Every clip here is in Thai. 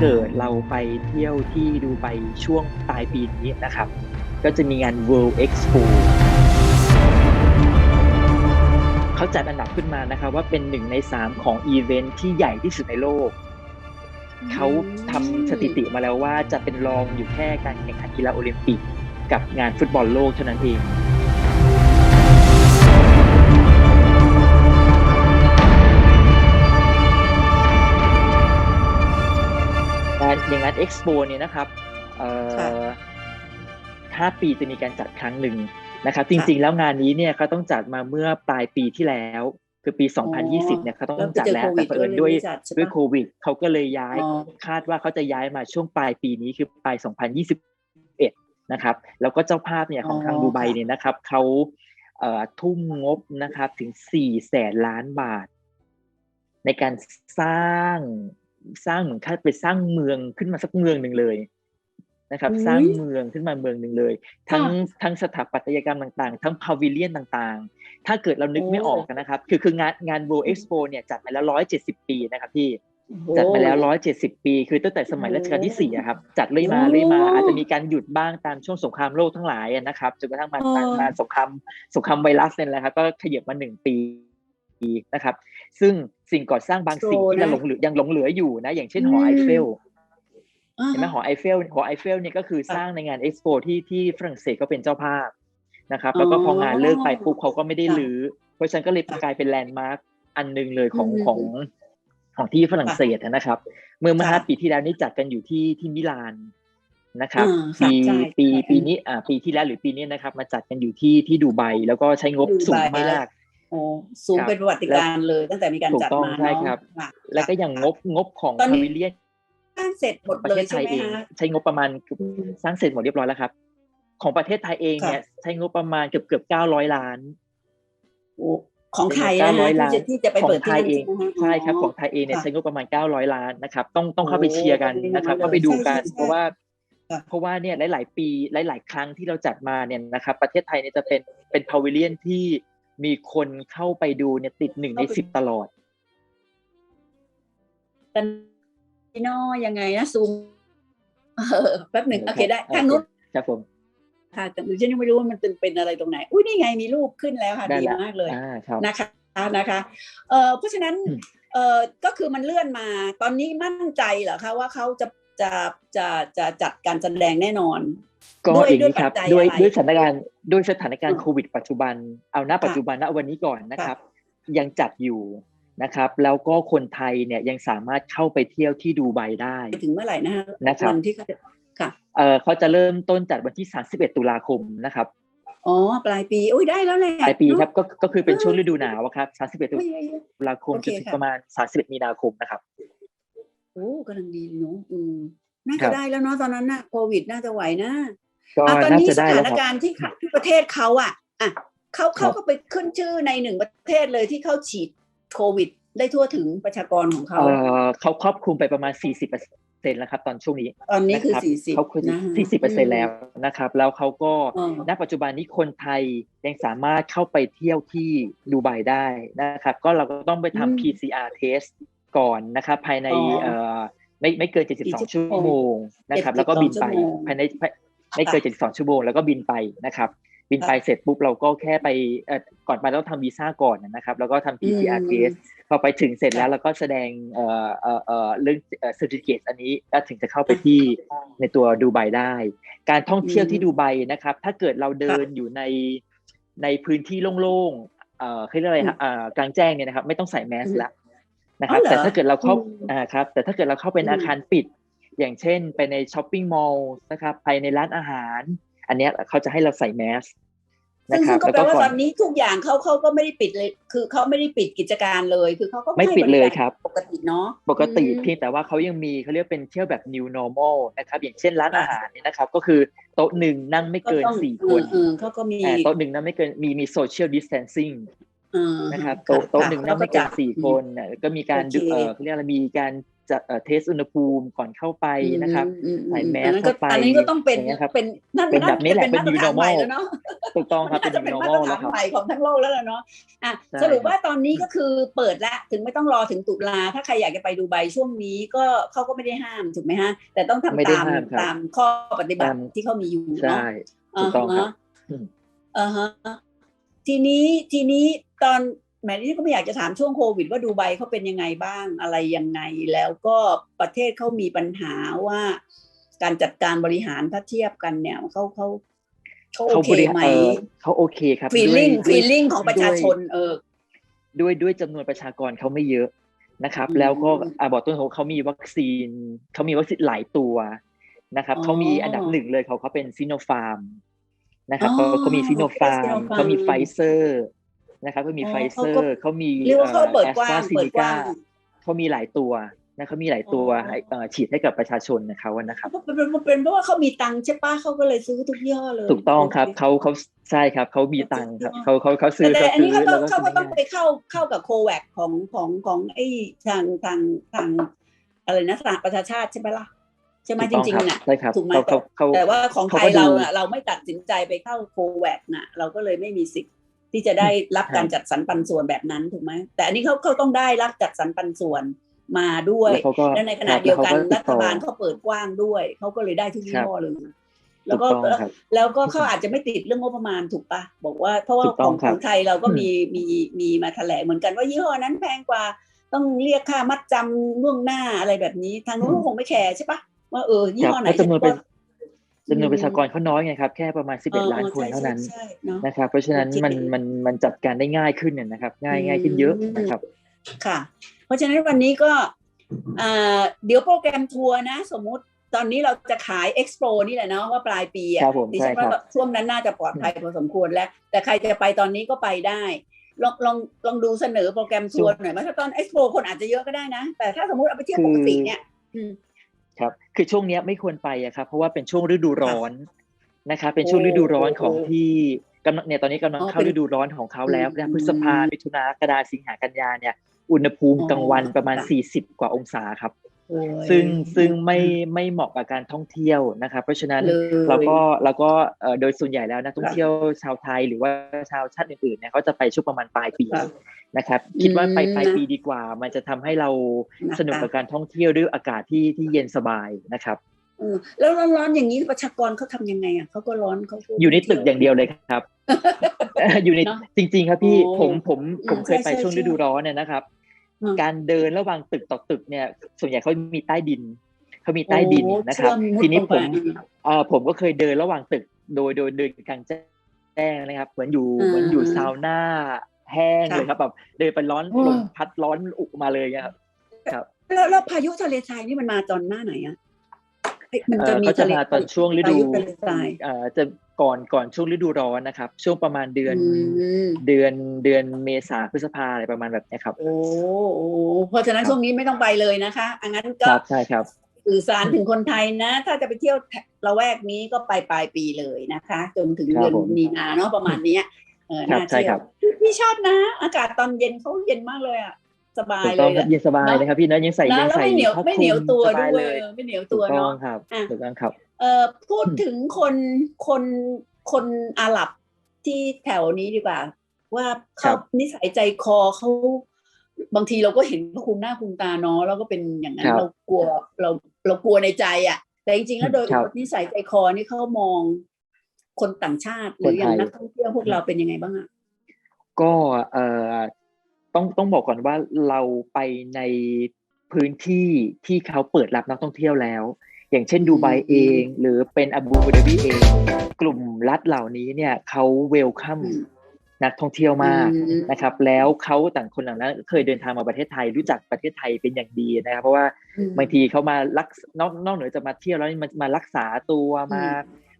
เกิดเราไปเที่ยวที่ดูไบช่วงปลายปีนี้นะครับ ก็จะมีงาน World Expo เขาจัดอันดับขึ้นมานะครับว่าเป็นหนึ่งในสามของอีเวนท์ที่ใหญ่ที่สุดในโลก เขาทำสถิติมาแล้วว่าจะเป็นรองอยู่แค่การแข่งขันกีฬาโอลิมปิก กับงานฟุตบอลโลกเท่านั้นเอง อย่างงานเอ็กซ์โปเนี่ยนะครับเอ่อค่ะห้าปีจะมีการจัดครั้งหนึ่งนะครับ จริง ๆ แล้วงานนี้เนี่ยเขาต้องจัดมาเมื่อปลายปีที่แล้ว คือปี 2020 เนี่ยเขาต้องจัดแล้วแต่เผอิญด้วยจัดใช่ด้วยปะโควิดเขาก็เลยย้ายอ๋อคาดว่าเขาจะย้ายมาช่วงปลายปีนี้คือปลาย 2021 นะครับ แล้วก็เจ้าภาพเนี่ยของทางอ๋อดูไบค่ะเนี่ยนะครับเขาเอ่อทุ่มงบนะครับถึง4แสนล้านบาท ในการสร้าง สร้างเหมือนค่าไปสร้างเมืองขึ้นมาสักเมืองหนึ่งเลยนะครับอุ๊ยสร้างเมืองขึ้นมาเมืองหนึ่งเลย ทั้งค่ะทั้งสถาปัตยกรรมต่างๆ ทั้งพาวิเลียนต่างๆ ถ้าเกิดเรานึกไม่โอ้ออกนะครับ คือคืองานงาน World Expo เนี่ยจัดมาแล้ว170ปีนะครับพี่โอ้โหจัดมาแล้ว170ปี คือตั้งแต่สมัยรัชกาลที่สี่อะครับ จัดเรื่อยมาโอ้เรื่อยมา อาจจะมีการหยุดบ้างตามช่วงสงครามโลกทั้งหลายอะนะครับจนกระทั่งมาเออมาสงครามสงครามไวรัสเนี่ยแหละครับก็ขยับมาหนึ่งปี นะครับ ซึ่งสิ่งก่อสร้างบางสิ่งที่ยังหลงเหลือยังหลงเหลืออยู่นะ อย่างเช่นหอไอเฟลอ่าเห็นไหมหอไอเฟลหอไอเฟลเนี่ยก็คือสร้างในงานเอ็กซ์โปที่ที่ฝรั่งเศสก็เป็นเจ้าภาพนะครับ แล้วก็พองานเลิกไปปุ๊บเขาก็ไม่ได้ค่ะรื้อ เพราะฉะนั้นก็เลยกลายเป็นแลนด์มาร์คอันหนึงเลยของอืมของของที่ฝรั่งเศสนะครับ เมื่อเมื่อค่ะห้าปีที่แล้วนี่จัดกันอยู่ที่ที่มิลานนะครับอ่าค่ะปีใช่ปีใช่ปีนี้อ่าปีที่แล้วหรือปีนี้นะครับ มาจัดกันอยู่ที่ที่ดูไบแล้วก็ใช้งบดูไบสูงแล้มาวก โอ้สูงครับเป็นประวัติการณ์เลย ตั้งแต่มีการถูกจัดต้องมาใช่เนาะครับค่ะแล้วก็อย่างงบงบของตอนนี้พาวิเลียนสร้างเสร็จหมดประเลเทยศไทใช่ยไหมเองคะใช้งบประมาณสร้างเสร็จหมดเรียบร้อยแล้วครับ ของประเทศไทยเองค่ะเนี่ยใช้งบประมาณเกือบเกือบเก้าร้อยล้านโอ้ของไทยนะเก้าร้ฮะอยที่ล้านจะที่จะไปของเปิดไทที่ยนั่นเองใช่ไหมคะใช่ครับของไทยเองเนี่ยค่ะใช้งบประมาณ900ล้านนะครับ ต้องต้องเข้าไปโอ้เชียร์กันนะครับดีมากเข้าไปดูกันใช่ใช่เพราะว่าค่ะเพราะว่าเนี่ยหลาย ๆ ปีหลาย ๆ ครั้งที่เราจัดมาเนี่ยนะครับ ประเทศไทยเนี่ยจะเป็นเป็นพาวิเลียนที่ มีคนเข้าไปดูเนี่ยติดหนึ่งในสิบตลอดกันพี่น้อยังไงนะซูมเออแป๊บหนึ่งโอเคได้โอเคทางนู้นครับผมค่ะแต่หนูฉันยังไม่รู้ว่ามันเป็นเป็นอะไรตรงไหน อุ้ยนี่ไงมีรูปขึ้นแล้วค่ะได้ดีละมากเลยอ่าครับนะคะนะคะเออเพราะฉะนั้นอืมเออก็คือมันเลื่อนมา ตอนนี้มั่นใจเหรอคะว่าเขาจะ จะจะจะจัดการแสดงแน่นอน ก็ด้วยอย่างนี้ครับด้วยปัจจัยด้วยอะไรด้วยสถานการณ์ด้วยสถานการณ์อืมโควิด ปัจจุบัน เอาณปัจจุบันณวันนี้ก่อนนะครับ ยังจัดอยู่นะครับ แล้วก็คนไทยเนี่ยยังสามารถเข้าไปเที่ยวที่ดูไบได้ไปถึงเมื่อไหร่นะฮะนะครับวันที่เขาจะค่ะเออเขาจะเริ่มต้นจัดวันที่ 31 ตุลาคมนะครับอ๋อปลายปีอุ้ยได้แล้วแหละปลายปีเนอะครับก็ก็คือเป็นช่วงฤดูหนาวอะครับ 31 ตุอุ้ยลาคมโอเคจนถึงค่ะประมาณ 31 มีนาคมนะครับโอ้กำลังดีเนาะอืมน่าครัจะบ ได้แล้วเนาะตอนนั้นน่ะโควิดน่าจะไหวนะก็อะตอนน่านี้จะสได้ถาแล้วนครับ การณ์ที่ที่ประเทศเขาอะอะเขาครัเขาบ ก็ไปขึ้นชื่อในหนึ่งประเทศเลยที่เขาฉีดโควิด ได้ทั่วถึงประชากรของเขาเออเขาครอบคลุมไปประมาณ 40เปอร์เซ็นต์แล้วครับ ตอนช่วงนี้ตอนนี้คือนะรับสี่สิบเขาคือนะฮะ40เปอร์เซ็นต์แล้วนะครับ แล้วเขาก็อ๋อณปัจจุบันนี้คนไทยยังสามารถเข้าไปเที่ยวที่ดูไบได้นะครับ ก็เราก็ต้องไปอืม ทำ PCR test ก่อนนะครับภายในอ๋อเอ่อไม่ไม่เกินกี่ชั่72วชั่วโมงโมงนะครับ แล้วก็บินไป72ชั่วโมงภายในไม่เกิน 72 ชั่วโมงแล้วก็บินไปนะครับบินไปเสร็จปุ๊บเราก็แค่ไปเอ่อก่อนไปเราทำวีซ่าก่อนนะครับ แล้วก็ทำ PCR อืม test พอไปถึงเสร็จแล้วค่ะเราก็แสดงเอ่อเอ่อเอ่อเรื่องเอ่อ certificate อันนี้แล้วถึงจะเข้าไปที่ในตัวดูไบได้ การท่องเที่ยวที่ดูไบนะครับ ถ้าเกิดเราเดินอยู่ในในพื้นที่โล่งๆเอ่อเขาเรียกอะไรฮะเอ่อกลางแจ้งเนี่ยนะครับ ไม่ต้องใส่แมสแล้ว นะครับอ๋อเหรอแต่ถ้าเกิดเราเข้าอืมอ่าครับ แต่ถ้าเกิดเราเข้าเป็นอืมอาคารปิด อย่างเช่น ไปในช้อปปิ้งมอลล์นะครับภายในร้านอาหาร อันเนี้ยเขาจะให้เราใส่แมสซึ่นะงครัซึ่บงก็แล้วแปลก็ว่าก่ตออนนนี้ทุกอย่างเขาเขาก็ไม่ได้ปิดเลย คือเขาไม่ได้ปิดกิจการเลย คือเขาก็ไม่ปิดเลยให้กาครับ ปกติเนาะปกติอืมเพียงแต่ว่าเขายังมีเขาเรียกเป็นเที่ยวแบบ new normal นะครับอย่างเช่นร้านค่ะอาหารเนี่ยนะครับ ก็คือโต๊ะหนึ่งนั่งไม่เกินต้องสี่เอคอนเออเขาก็มีอ่าโต๊ะหนึ่งนั่งไม่เกินมีมี social distancing เออ นะครับค่ะโต๊ะโต๊ะค่ะหนึ่งนั่งไม่เกินแล้วก็จัดสี่คนน่ะก็มีการดูโอเคเออเขาเรียกอะไรมีการจะเอ่อเทสอุณหภูมิก่อนเข้าไปนะครับอืมอืมใส่แมสอันนั้นก็เข้าไปอันนี้ก็ต้องเป็นอย่างเงี้ยครับเป็นนั่นเป็นแบบนี้แหละเป็นมาตร new ฐานใหม่ normal แล้วเนาะถูกต้องครับน่าเป็นจะเป็น new มาตร normal ฐาแล้นวครับใหม่ของทั้งโลกแล้วล่ะเนาะอะใช่สรุปว่าตอนนี้ก็คือเปิดแล้วถึงไม่ต้องรอถึงตุลาถ้าใครอยากจะไปดูใบช่วงนี้ก็เขาก็ไม่ได้ห้ามถูกไหมฮะแต่ต้องทำไม่ได้ตามห้ามครับตามข้อปฏิบัติตามที่เขามีอยู่ใช่เนาะถูกต้องครับอืมอ่าฮะทีนี้ทีนี้ ตอนแหมนี่ก็ไม่อยากจะถามช่วงโควิด ว่าดูใบเขาเป็นยังไงบ้างอะไรยังไง แล้วก็ประเทศเขามีปัญหาว่าการจัดการบริหารถ้าเทียบกันเนี่ยเขาเขาเขาโอเขาเคบริไหมเออเขาโอเคครับฟีลลิ่งด้วยฟีลลิ่งของประชาชนเออด้วยด้วยจำนวนประชากรเขาไม่เยอะนะครับอืมแล้วก็อาบอกต้นเขาเขามีวัคซีนเขามีวัคซีนหลายตัวนะครับอ๋อเขามีอันดับหนึ่งเลยเขาเขาเป็นซิโนฟาร์มนะครับอ๋อเขาเขามีซิโนฟาร์ม Sinopharm เขามีไฟเซอร์ นะครับเขามีอ๋อไฟเซอเขาก็ร์เขามีเรียกว่าเขาเปิดกว้างแอสตราซิเปิดนิกว้าก้างเขามีหลายตัวนะเขามีหลายตัวอ๋อให้เอ่อฉีดให้กับประชาชนนะครับนะครับเพราะเป็นเป็นเป็นเพราะว่าเขามีตังค์ใช่ปะเขาก็เลยซื้อทุกยี่ห้อเลย ถูกต้องครับเขาเขาใช่ครับเขามีตังค์ครับเขาเขาเขาซื้อแต่เขาอันซื้นี้อเขาต้องแล้วก็เขาก็ต้องซื้ไปเข้าเข้ากับโคแวคของของของไอ้ทางทางทางอะไรนะสหประชาชาติใช่ไหมล่ะใช่ไหมถูกจต้องริงครับๆน่ะใช่ครับถูกไหมเขาเขาเขาแต่ว่าของไทเขาก็ยเราดูน่ะเราไม่ตัดสินใจไปเข้าโคแวคน่ะ เราก็เลยไม่มีสิทธิ์ ที่จะได้รับครับการจัดสรรปันส่วนแบบนั้นถูกไหมแต่อันนี้เขาเขาต้องได้รับจัดสรรปันส่วนมาด้วยแล้วเขาก็และในขณะเดียวกันแล้รัวฐเขาก็บาลเขาเปิดกว้างด้วยเขาก็เลยได้ทุกยี่ห้อเลยถูแล้วกก็ต้องครับแล้วก็เขาอาจจะไม่ติดเรื่องงบประมาณถูกปะบอกว่าเพราะว่าถูกต้ขอองงครัขบองไทยเราก็อืมมีมีมีมาแถลงเหมือนกันว่ายี่ห้อนั้นแพงกว่าต้องเรียกค่ามัดจำล่วงหน้าอะไรแบบนี้ ทางนู้นก็คงไม่แคร์ใช่ปะว่าเออยี่ครับห้อไหนเพราะจำนวนเป็นก็ จำนวนประชากรเขาน้อยไงครับ แค่ประมาณ 11 ล้านคนเท่านั้นใช่ใช่เนอะนะครับ เพราะฉะนั้นโอเคมันมันมันจัดการได้ง่ายขึ้นเนี่ยนะครับ ง่ายง่ายขึ้นเยอะนะครับ ค่ะ เพราะฉะนั้นวันนี้ก็อ่าเดี๋ยวโปรแกรมทัวร์นะ สมมุติตอนนี้เราจะขาย Expo นี่แหละเนาะว่าปลายปีอะครับผมดิฉันใช่ครัว่าบช่วงนั้นน่าจะปลอดภัยพอสมควรแล้ว แต่ใครจะไปตอนนี้ก็ไปได้ลองลองลองดูเสนอโปรแกรมทัวร์หน่อยว่าถ้าตอน Expo คนอาจจะเยอะก็ได้นะ แต่ถ้าสมมติเอาไปเที่ยวปกติเนี่ยอืม ครับคือช่วงเนี้ยไม่ควรไปอะครับเพราะว่าเป็นช่วงฤดูร้อนนะครับเป็นช่วงฤดูร้อนของโอ้ที่กำลังเนี่ยตอนนี้กำลังอ๋อเข้าเป็นฤดูร้อนของเขาแล้วอืมนะพฤษภามิถุนากรกฎาสิงหากันยาเนี่ยอุณหภูมิอ๋อกลางวันประมาณค่ะ40 กว่าองศาครับโอ้ย ซึ่งซึ่งไม่ไม่เหมาะกับการท่องเที่ยวนะครับเพราะฉะนั้นเลยเราก็เราก็เอ่อโดยส่วนใหญ่แล้วนักท่องค่ะเที่ยวชาวไทยหรือว่าชาวชาติอื่นๆเนี่ยเขาจะไปช่วงประมาณปลายปีค่ะนะครับคิดว่าไปอืมปลายปีดีกว่า มันจะทำให้เรานะคะสนุกกับการท่องเที่ยวด้วยอากาศที่ที่เย็นสบายนะครับเออแล้วร้อนๆอย่างนี้ประชากรเขาทำยังไงอะเขาก็ร้อนเขาก็อยู่ในตึกอย่างเดียวเลยครับ อยู่ในเนอะจริง ๆ ครับพี่โอ้ผมผมอืมผมเคยไปใช่ใช่ช่วงใช่ฤดูร้อนเนี่ยนะครับอืม การเดินระหว่างตึกต่อตึกเนี่ย ส่วนใหญ่เขามีใต้ดินเขามีใต้ดินโอ้นะครับเชื่อมุดทีนี้ลงผไปมเอ่อผมก็เคยเดินระหว่างตึกโดยโดยเดินกลางแจ้งนะครับ เหมือนอยู่อืมเหมือนอยู่ซาวน่าแห้งค่ะเลยครับแบบเดินไปร้อนโอ้ลมพัดร้อนอุมาเลยครับแล้วแล้วพายุทะเลทรายนี่มันมาตอนหน้าไหนอะเอ้ยมันเอ่จะอมีเขาจะทะเลมาตอนช่วงฤพาดูยุทะเลทรายเอ่อจะ ก่อนก่อนช่วงฤดูร้อนนะครับ ช่วงประมาณเดือนอืมเดือนเดือนเมษาพฤษภาอะไรประมาณแบบเนี้ยครับ โอ้โอ้เพราะฉะนั้นช่วงนี้ไม่ต้องไปเลยนะคะอังั้นคก็รับใช่ครับสื่อสารถึงคนไทยนะ ถ้าจะไปเที่ยวละแวกนี้ก็ไปปลายปีเลยนะคะ จนถึงครับเดือนผมมีนาเนาะประมาณเนี้ยเออครับน่าใช่เที่ยครัวบพี่ชอบนะ อากาศตอนเย็นเขาเย็นมากเลยอะสบายถูกเลต้องยครับอะเย็นสบายนะครับพี่นะยังใส่นะยังแล้วใส่ไม่เหนียวผ้าไม่เหนียวคลุตัวสด้บาวยเลยไม่เหนียวถูตัวกต้องเนาะครับอะถูกต้องครับ เอ่อพูดถึงคนคนคนอาหรับที่แถวนี้ดีกว่า ว่าครัเขาบนิสัยใจคอเขาบางทีเราก็เห็นว่าคุมหน้าคุมตาเนาะแล้วก็เป็นอย่างนั้นครับเรากลัวเราเรากลัวในใจอะ แต่จริงๆแล้วโดยครับนิสัยใจคอนี่เขามองคนต่างชาติหรืออย่างคนไทยนักท่องเที่ยวพวกเราเป็นยังไงบ้างอะก็เอ่อต้องต้องบอกก่อนว่าเราไปในพื้นที่ที่เขาเปิดรับนักท่องเที่ยวแล้ว อย่างเช่นดูไบเอง หรือเป็นอาบูดาบีเอง กลุ่มรัฐเหล่านี้เนี่ยเขาเวลคัมอืมนักท่องเที่ยวมากอืมนะครับ แล้วเขาต่างคนต่างนั้นเคยเดินทางมาประเทศไทย รู้จักประเทศไทยเป็นอย่างดีนะครับ เพราะว่าอืมบางทีเขามารักษนอกนอกเหนือจะมาเที่ยวแล้วมามารักษาตัวมา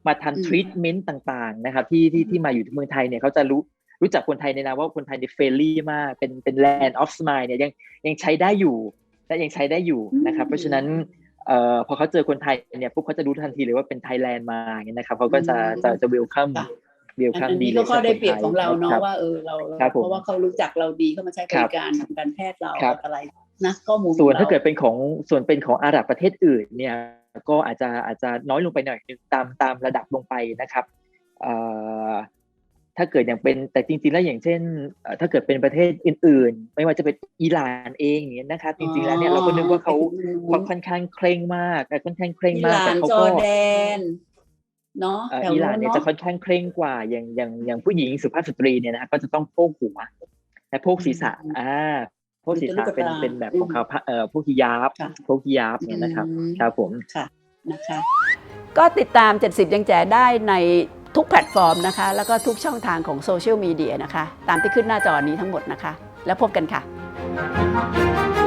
มาอืมทำทรีทเมนต์ต่างๆนะครับที่ที่ที่มาอยู่ที่เมืองไทยเนี่ยเขาจะรู้รู้จักคนไทยในนามว่าคนไทยเนี่ยเฟรนลี่มากเป็นเป็นแลนด์ออฟสมายเนี่ยยังยังใช้ได้อยู่และยังใช้ได้อยู่นะครับ เพราะฉะนั้น เอ่อพอเขาเจอคนไทยเนี่ยปุ๊บเขาจะรู้ทันทีเลยว่าเป็นไทยแลนด์มาอย่างเงี้ยนะครับเขาก็จะจะจะเวลคัมค่ะเวลอัคัมนดีนี้เลก็ยข้อสำหได้บเปรียบของเราเนาะคบว่าเออเราครับผมเพราะว่าเขารู้จักเราดีเขามาใช้บริการทางการแพทย์เราครับอะไรนะข้อมูลส่วนของรถ้าเกิดเป็นของส่วนเป็นของอาหรับประเทศอื่นเนี่ยก็อาจจะอาจจะน้อยลงไปหน่อยหนึงตามตามระดับลงไปนะครับเอ่อ ถ้าเกิดอย่างเป็นแต่จริงๆแล้วอย่างเช่นเอ่อถ้าเกิดเป็นประเทศอื่น ๆ ไม่ว่าจะเป็นอิหร่านเองเนี่ยนะครับจริงๆแล้วเนี่ยเราก็นึกว่าเขาเขาค่อนข้างเคร่งมากและค่อนข้างเคร่งอิมากหร่าแต่นเขาจอก็ร์แดนเนาะเอ่อแถวอิหนู้ร่านนเนี่ยเนาะจะค่อนข้างเคร่งกว่าอย่างอย่างอย่างผู้หญิงสุภาพสตรีเนี่ยนะฮะก็จะต้องโพกหัวและโพกศีรษะอืมอ่าโพกศีรษะเป็นดูตุ๊กตาเป็นแบบของเขาพะเอ่อพวกฮิยาบค่ะพวกฮิยาบเนี่ยนะครับอืมครับผมค่ะนะคะก็ติดตาม 70 ยังแจได้ใน ทุกแพลตฟอร์มนะคะ แล้วก็ทุกช่องทางของโซเชียลมีเดียนะคะ ตามที่ขึ้นหน้าจอนี้ทั้งหมดนะคะ แล้วพบกันค่ะ